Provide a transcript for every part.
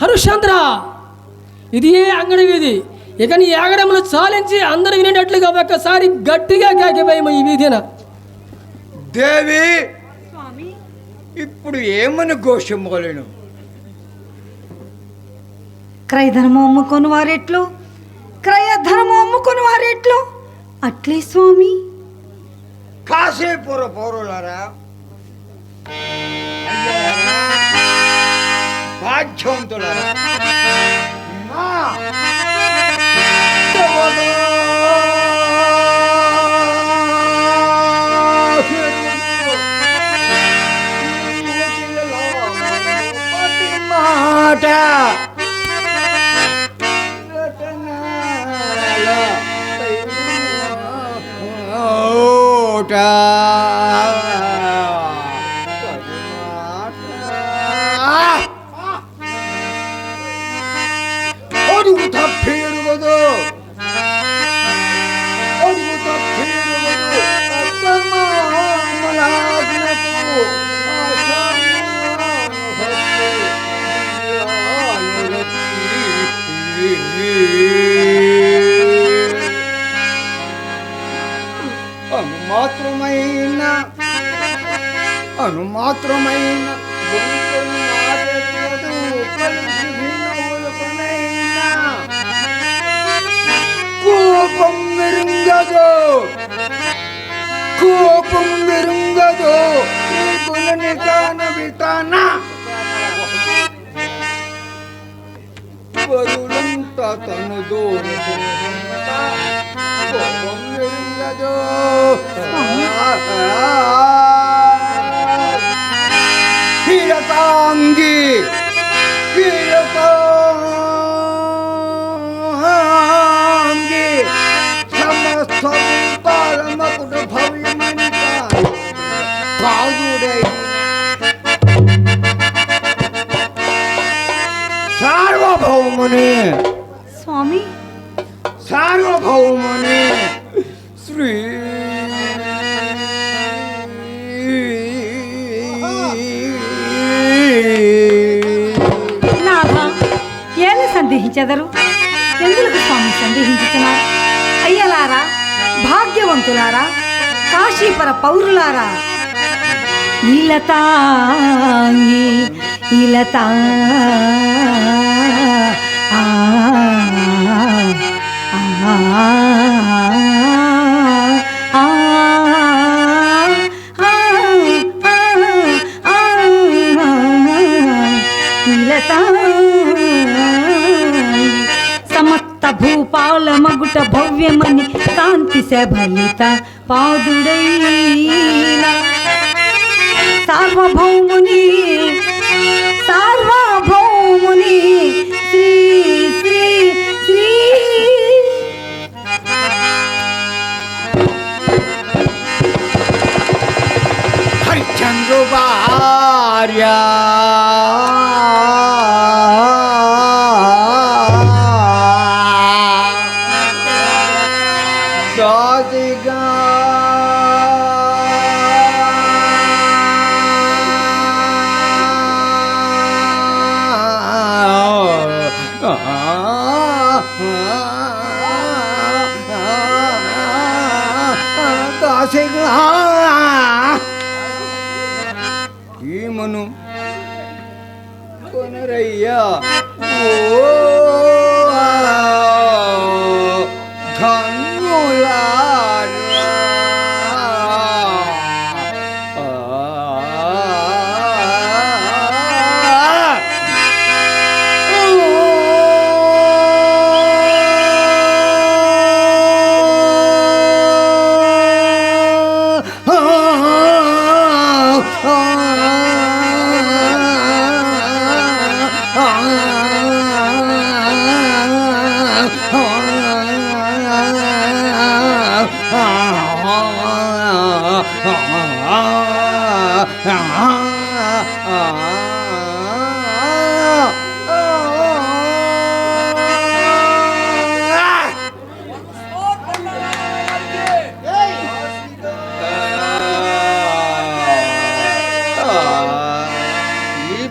హరుశ్చంద్ర! ఇది ఏ అంగడి వీధి? ఇక నీ ఆగడములు చాలించి అందరు వినేటట్లుగా ఒక్కసారి గట్టిగా కేకవేయము ఈ వీధిన. దేవి! ఇప్పుడు ఏమని ఘోషింపలేను క్రయధనము అమ్ముకొని వారెట్లు? క్రయధనము అమ్ముకొని వారెట్లు? అట్లే స్వామి. కాసేపుర పౌరులారా అయ్యలారా, భాగ్యవంతులారా మా বিতান বিতানা বরুলং ততন দোরে বরং নিরঞ্জন হিরতাঙ্গী হিরতাঙ্গী সমস্ত পরম পুর ভবিষ্যৎ কাল জুড়ে సార్వభౌముని. స్వామి. సార్వభౌముని. శ్రీ. సందేహించెదరు? ఎందులకు స్వామి సందేహించుతున్నారు అయ్యలారా భాగ్యవంతులారా కాశీపర పౌరులారా ఇలతాంగి ఇలతా సమస్త భూపాల మగుట భవ్యమని కాంతి శబలిత పాదుడైనా సార్వభౌముని సార్వభౌముని దాసిగా ఏమను? కొనరయ్యా. ఓ.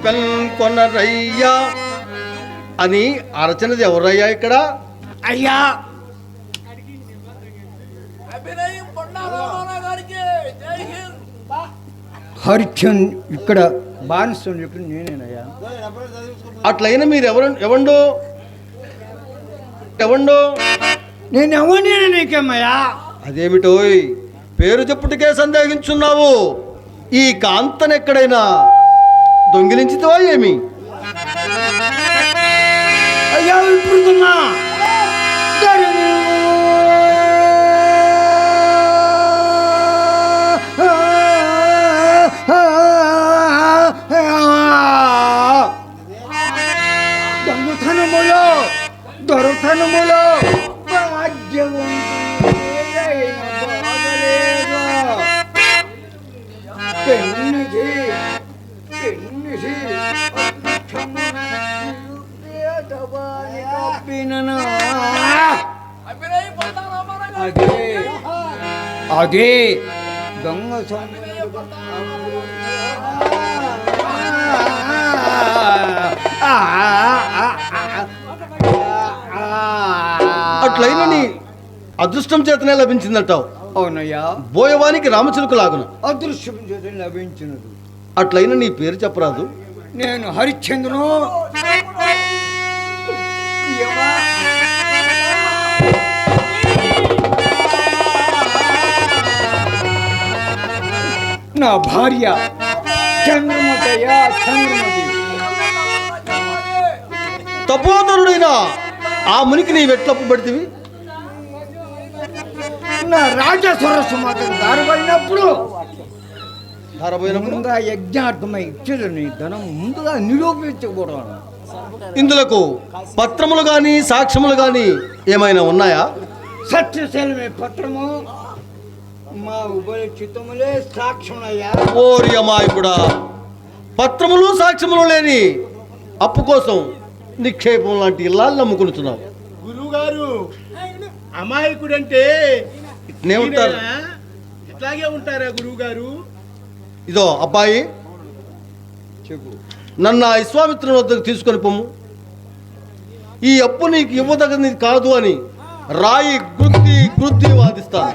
ఈ పెన్ కొనరయ్యా అని అరచనది ఎవరయ్యా ఇక్కడ? అయ్యా! హరిచంద్ ఇక్కడ బానిసం చెప్పి నేనేనయ్యా. అట్లయినా మీరు ఎవరు ఎవండో? ఎవండో? నేను ఎవరిని నీకేమయ్యా అదేమిటోయ్? పేరు చెప్పుటికే సందేహించున్నావు. ఈ కాంతనెక్కడైనా? దొంగిలించితవా ఏమి అయ్యా ఇప్పుడుతున్నా దొంగతనములో దొరతనములో పెన్నిది అదే అదే దొంగ అట్లయినా నీ అదృష్టం చేతనే లభించిందంటావు. అవునయ్యా. బోయవానికి రామచిలుకు లాగున అదృశ్యం చేత లభించినది. అట్లయినా నీ పేరు చెప్పరాదు. నేను హరిశ్చంద్రును. నా భార్య చంద్రమతయ్య చంద్రమతి తపోధరుడైన ఆ మునికి నీ వెట్లప్పు పడితివి? నా రాజస్వరస్సు మాత్రం దారిపడినప్పుడు ధారపోయినప్పుడు ముందుగా యజ్ఞార్థమై ఇచ్చేదని ధనం ముందుగా నిరూపించకూడదు ఇందులకు పత్రములు గాని సాక్ష్యములు గాని ఏమైనా ఉన్నాయా? సత్యశీలమే పత్రము. మా ఉభయ చిత్తములే సాక్ష్యములయ్యా. ఓరి అమాయకుడా పత్రములు సాక్ష్యములు లేని అప్పు కోసం నిక్షేపం లాంటి ఇల్లాలు నమ్ముకుంటున్నావు గురువుగారు అమాయకుడంటే? ఇట్లాగే ఉంటారా గురువుగారు? ఇదో అబ్బాయి. చెప్పు నన్ను ఆ విశ్వామిత్రుని వద్దకు తీసుకొని పొమ్ము ఈ అప్పు నీకు ఇవ్వదగనిది కాదు అని రాయి గుద్ది గుద్ది వాదిస్తాను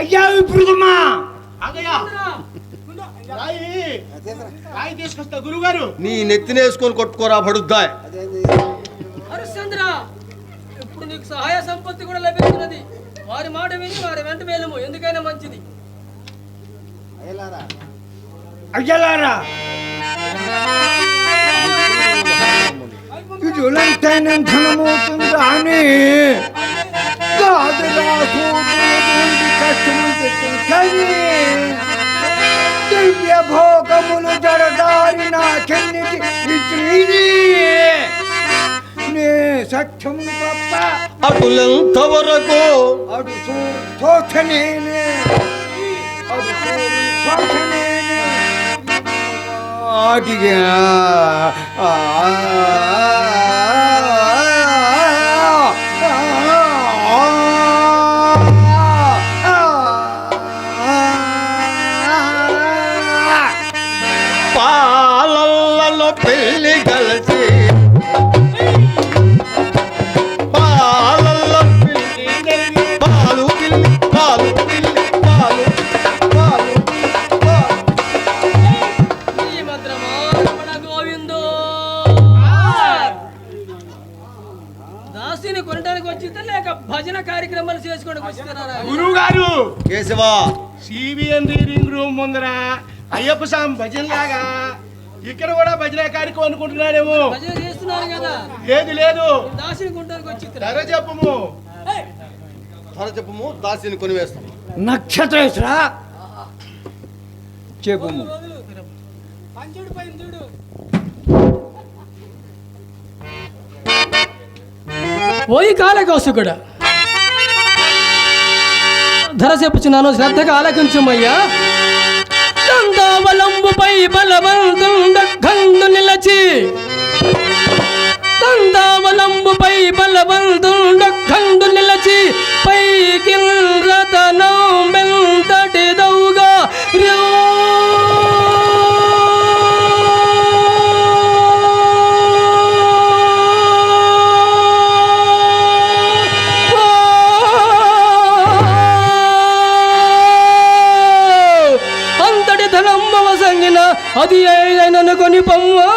అయ్యా గురువుగారు నీ నెత్తినేసుకొని కొట్టుకోరా పడుద్దాయ్ హరిశ్చంద్ర ఇప్పుడు నీకు సహాయ సంపత్తి కూడా లభిస్తున్నది. వారి మాట విని వారి వెంట వెళ్ళము ఎందుకైనా మంచిది. అయ్యలారా ఇది ఉలంతైన ధనమవుతుంది అని దివ్య భోగములు జరదారి నా చెన్నిటి ఇచ్చి నే సత్యములు తప్ప అటులెంత వరకు 아기가 아, 아, 아, 아, 아, ముందర అయ్యప్ప స్వామి భజన లాగా. ఇక్కడ కూడా భజన కార్యక్రమం అనుకుంటున్నాడేమో భజన చేస్తున్నారు కదా. లేదు. లేదు దాసిని కొనడానికి వచ్చింది ధర చెప్పము ధర చెప్పము దాసిని కొనివేస్తాం. నక్షత్రేశ్వర? చెప్పు. పంచుడు పైన చూడు. ఓయి కాలకౌసుకుడ ధర చెప్పుచున్నాను శ్రద్ధగా ఆలకించుమయ్యా. దందావలంబుపై బలవంతుండఖండు నిలచి. దందావలంబుపై బలవంతుండఖండు నిలచి. పైకి రతనం తీసుకొని పొమ్మా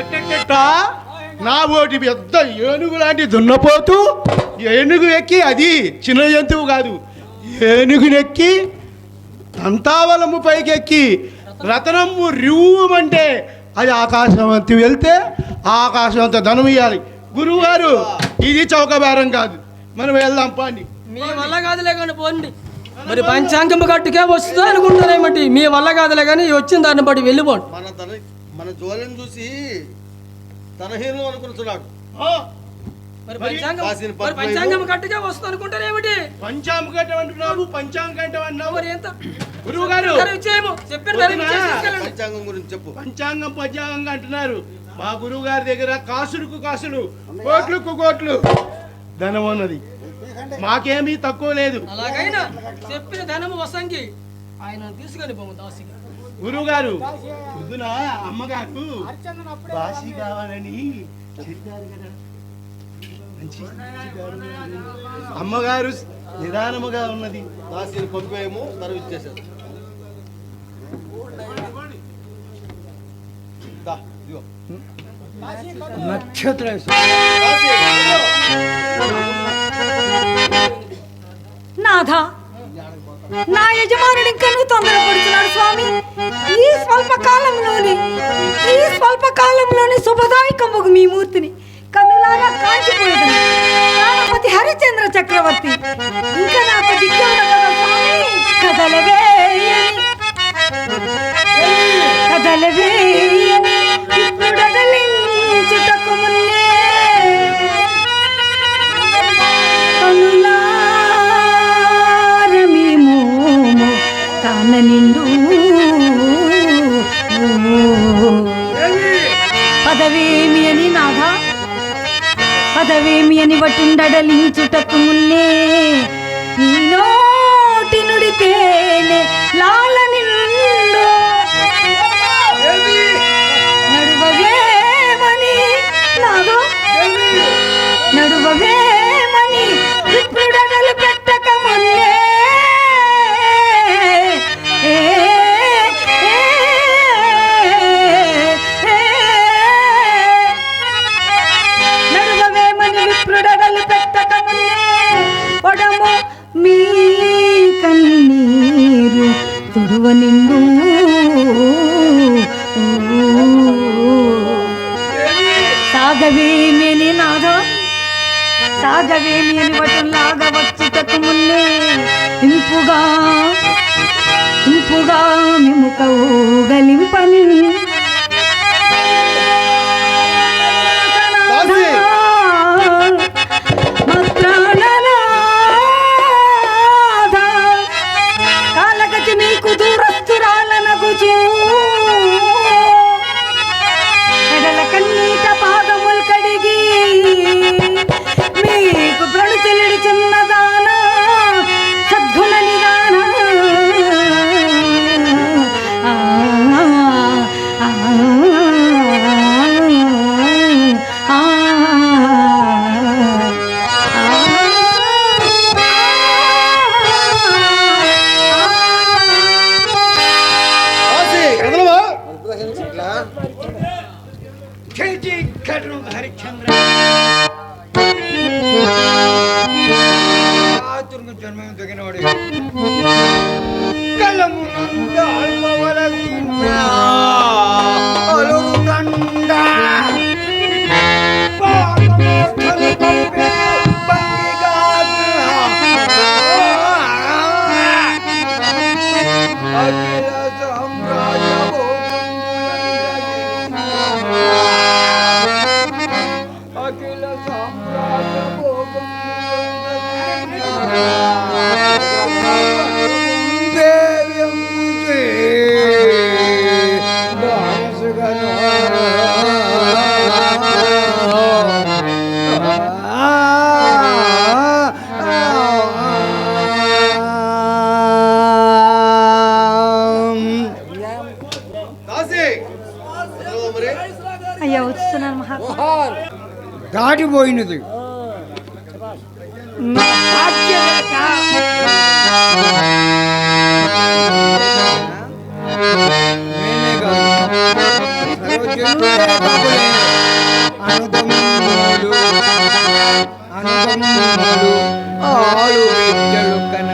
ఎట్టెట్టెట్ట? నా ఓటి పెద్ద ఏనుగు లాంటి దున్నపోతూ ఏనుగు ఎక్కి అది చిన్న జంతువు కాదు ఏనుగునెక్కి తంతావలము పైకెక్కి రతనమ్ము రివ్వుమంటే అది ఆకాశం అంత వెళ్తే ఆకాశం అంత ధనం ఇవ్వాలి గురువుగారు ఇది చౌకబేరం కాదు. మనం వెళ్దాం పాండి. మీ వల్ల కాదులే కానీ పోండి. మరి పంచాంగం కట్టుకే వస్తుందా అనుకుంటారేమిటి మీ వల్ల కాదులే కానీ వచ్చిన దాన్ని బట్టి వెళ్ళిపోండి. మన తన మన జోలిని చూసి తనహీనం అనుకుంటున్నాడు. మరి పంచాంగం మరి పంచాంగం అంటున్నావు అన్నావు మరి ఎంత గురువు గారు. పంచాంగం గురించి చెప్పు. పంచాంగం పంచాంగం అంటున్నారు. మా గురువు గారి దగ్గర కాసులకు కాసులు కోట్లకు కోట్లు ధనం ఉన్నది. మాకేమీ తక్కువ లేదు. అలాగైనా చెప్పిన ధనము వసంగి ఆయన తీసుకొని పోము దాసిగా. గురువు గారు పొద్దున అమ్మగారు కావాలని చెప్పారు కదా. అమ్మగారు నిదానముగా ఉన్నది దాసిని పంపేయము ధర ఇచ్చేసారు. నక్షత్ర. నాథ నా యజమానుడు ఇంకా నువ్వు తొందరపడుతున్నాడు స్వామి ఈ స్వల్ప కాలంలోని ఈ స్వల్ప కాలంలోని శుభదాయకముగు మీ మూర్తిని కన్నులారా చక్రవర్తి ఇంకా పదవేమి అని వటుండడలించుటకు మున్నే కన్నీరు తుడువ నిండు. సాగవేమేని నాథ సాగవేమి అని వటులాగా వచ్చుటకు మున్నే ఇంపుగా ఇంపుగా మిముక जी करो हरिचंद्र ಆತುರ್ಗು ಜನ್ಮ ನೋಡಿ. ಕಲಮು ನಂದ போகும். దాటిపోయినది నా భాగ్యరేఖ నేనే కాదు సర్వజనులే బాబులే. అనుగమ్ములు అనుగమ్ములు ఆలు బిడ్డలు కన